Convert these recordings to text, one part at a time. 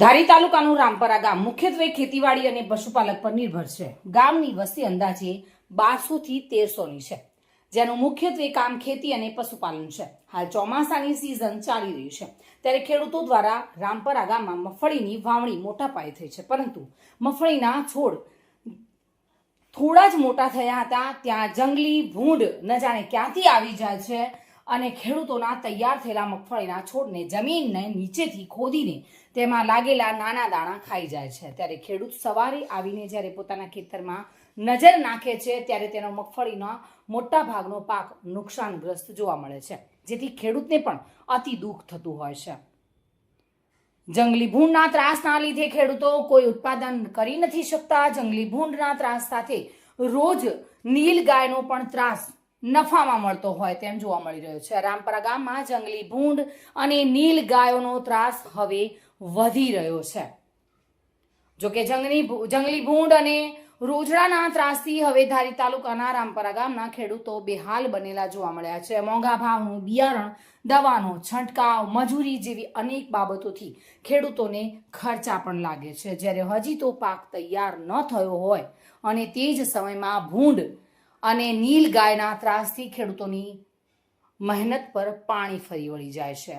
ધારી તાલુકાનું રામપરા ગામ મુખ્યત્વે ખેતીવાડી અને પશુપાલક પર નિર્ભર છે. ગામની વસ્તી અંદાજે બારસો થી તેરસોની છે, જેનું મુખ્યત્વે કામ ખેતી અને પશુપાલન છે. હાલ ચોમાસાની સિઝન ચાલી રહી છે, ત્યારે ખેડૂતો દ્વારા રામપરા ગામમાં મગફળીની વાવણી મોટા પાયે થઈ છે, પરંતુ મગફળીના છોડ થોડા જ મોટા થયા હતા. ત્યાં જંગલી ભૂંડ ન જાણે ક્યાંથી આવી જાય છે અને ખેડૂતોના તૈયાર થયેલા મગફળીના છોડને જમીનને નીચેથી ખોદીને તેમાં લાગેલા નાના દાણા ખાઈ જાય છે. ત્યારે ખેડૂત સવારે આવીને જ્યારે પોતાના ખેતરમાં નજર નાખે છે, ત્યારે તેનો મગફળીના મોટા ભાગનો પાક નુકસાનગ્રસ્ત જોવા મળે છે, જેથી ખેડૂતને પણ અતિ દુઃખ થતું હોય છે. જંગલી ભૂંડના ત્રાસના લીધે ખેડૂતો કોઈ ઉત્પાદન કરી નથી શકતા. જંગલી ભૂંડના ત્રાસ સાથે રોજ નીલ ગાયનો પણ ત્રાસ નફામાં મળતો હોય તેમ જોવા મળી રહ્યો છે. રામપરા ગામમાં જંગલી ભૂંડ અને નીલ ગાયોનો ત્રાસ હવે વધી રહ્યો છે. જોકે જંગલી જંગલી ભૂંડ અને રોજડાના ત્રાસથી હવે ધારી તાલુકાના રામપરા ગામના ખેડૂતો બેહાલ બનેલા જોવા મળ્યા છે. મોંઘા ભાવનું બિયારણ, દવાનો છંટકાવ, મજૂરી જેવી અનેક બાબતોથી ખેડૂતોને ખર્ચા પણ લાગે છે. જ્યારે હજી તો પાક તૈયાર ન થયો હોય અને તે જ સમયમાં ભૂંડ અને નીલ ગાયના ત્રાસથી ખેડૂતોની મહેનત પર પાણી ફરી વળી જાય છે.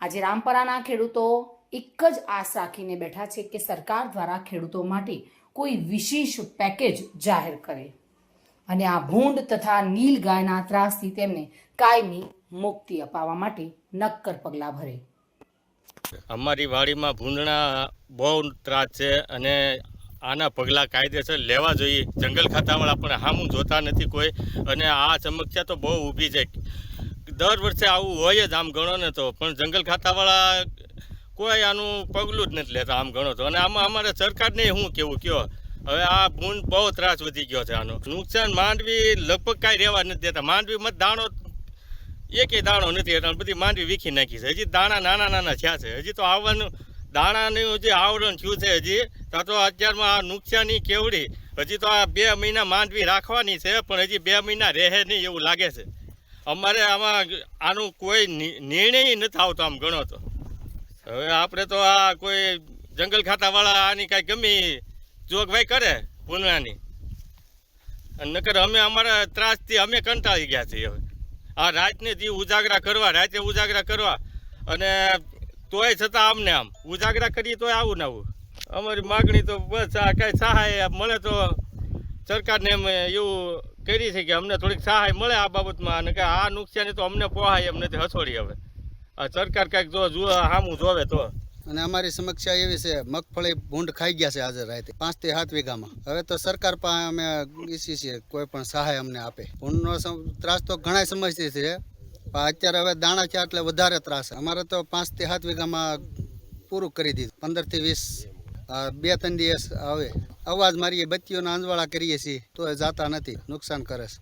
આજે રામપરાના ખેડૂતો એક જ આશ રાખીને બેઠા છે કે સરકાર દ્વારા ખેડૂતો માટે કોઈ વિશેષ પેકેજ જાહેર કરે. અને આ ભૂંડ તથા નીલ ગાયના ત્રાસથી તેમને કાયમી મુક્તિ અપાવવા માટે નક્કર પગલાં ભરે. અમારી વાડીમાં ભૂંડના બહુ ત્રાસ છે અને આના પગલાં કાયદેસર લેવા જોઈએ. જંગલ ખાતાવાળા પણ હામું જોતા નથી કોઈ અને આ સમસ્યા તો બહુ ઊભી છે. દર વર્ષે આવું હોય જ આમ ગણો ને તો, પણ જંગલ ખાતાવાળા કોઈ આનું પગલું જ નથી લેતા આમ ગણો તો. અને આમાં અમારે સરકારને શું કેવું, કયો, હવે આ ભૂંડ બહુ ત્રાસ વધી ગયો છે આનો. નુકસાન માંડવી લગભગ કાંઈ રહેવા નથી દેતા. માંડવીમાં દાણો, એકેય દાણો નથી એટલે બધી માંડવી વીખી નાખી છે. હજી દાણા નાના નાના થયા છે. હજી તો આવવાનું દાણાનું જે આવરણ થયું છે હજી ત્યાં તો અત્યારમાં આ નુકસાની કેવડી. હજી તો આ બે મહિના માંડવી રાખવાની છે, પણ હજી બે મહિના રહે નહીં એવું લાગે છે. અમારે આમાં આનું કોઈ નિર્ણય નથી આવતો આમ ગણો તો. હવે આપણે તો આ કોઈ જંગલ ખાતાવાળા આની કાંઈ ગમી જોગવાઈ કરે પુનરાની અને નકર અમે અમારા ત્રાસથી અમે કંટાળી ગયા છીએ હવે. આ રાતને દી ઉજાગરા કરવા, રાતે ઉજાગરા કરવા અને તોય છતાં આમને આમ. ઉજાગરા કરીએ તોય આવું ને આવું. અમારી માગણી તો બસ આ કાંઈ સહાય મળે તો સરકારને અમે એવું કરી છે કે અમને થોડીક સહાય મળે આ બાબતમાં. અને કે આ નુકસાની તો અમને પોહાય એમ નથી હસોડી હવે. આ સરકાર કાંઈક જો જુએ સામું જોવે તો. અને અમારી સમસ્યા એવી છે, મગફળી ભૂંડ ખાઈ ગયા છે આજે રાતે, પાંચથી સાત વીઘામાં. હવે તો સરકાર પાસે અમે ઈચ્છીએ છીએ કોઈ પણ સહાય અમને આપે. ભૂંડનો ત્રાસ તો ઘણા સમજતી છે. અત્યારે હવે દાણા છે એટલે વધારે ત્રાસ અમારે તો પાંચથી સાત વીઘામાં પૂરું કરી દીધું. પંદરથી વીસ બે ત્રણ દિવસ આવે. અવાજ મારીએ, બત્તીઓના અંજવાળા કરીએ છીએ, તો એ જાતા નથી, નુકસાન કરે છે.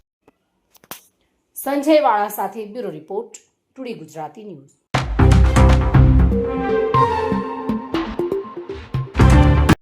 સંજય વાળા સાથે bureau report, today Gujarati news.